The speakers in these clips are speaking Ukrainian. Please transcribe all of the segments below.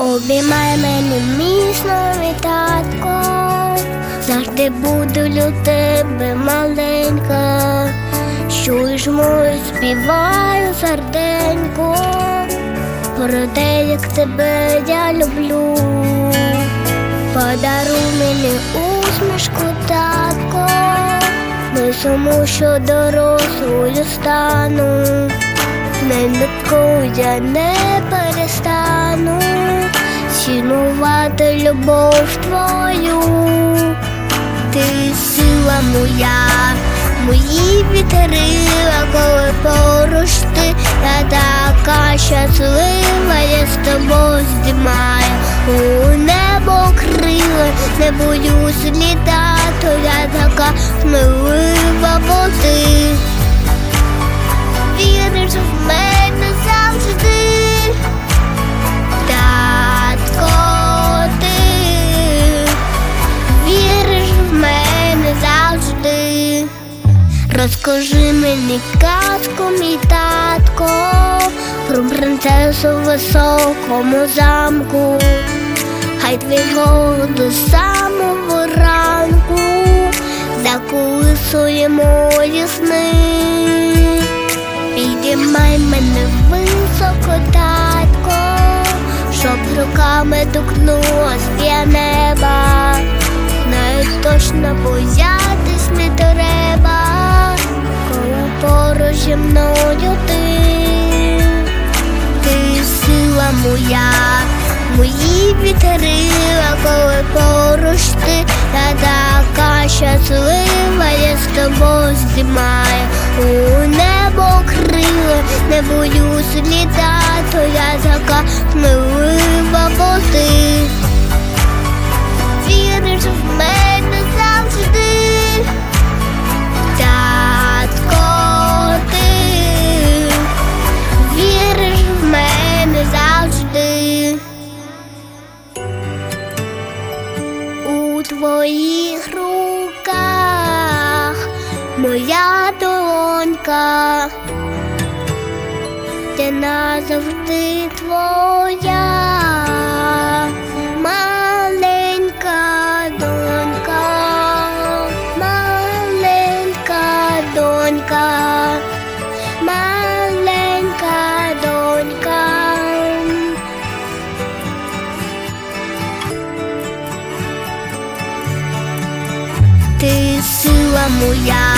Обіймай мене міцно, мій завжди буду для тебе маленька, чуєш мою співаю серденько, про те, як тебе я люблю, подаруй мені усмішку, татко, не суму, що дорослою стану. Ненько я не перестану. Цінувати любов твою, ти сила моя, мої вітерила, коли поруч ти, я така щаслива, я з тобою здимаю. У небо крила, не боюсь літати, я така смілива, бо ти Розкажи мені казку, мій татко, про принцесу в високому замку, хай твій голос до самого ранку заколисує мої сни. Підіймай мене високо, татко, щоб руками торкнулось я неба. Не точно боятись не треба, мої вітрила, коли поруч ти, я така щаслива, я з тобою здимаю. У небо крила, не боюсь літати, я така смілива, моя донька, ти назавжди твоя Ти сила моя,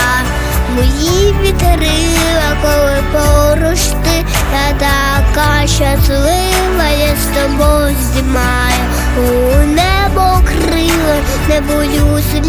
мої вітерила, коли поруч ти, я така щаслива, я з тобою здіймаю у небо крила, не боюсь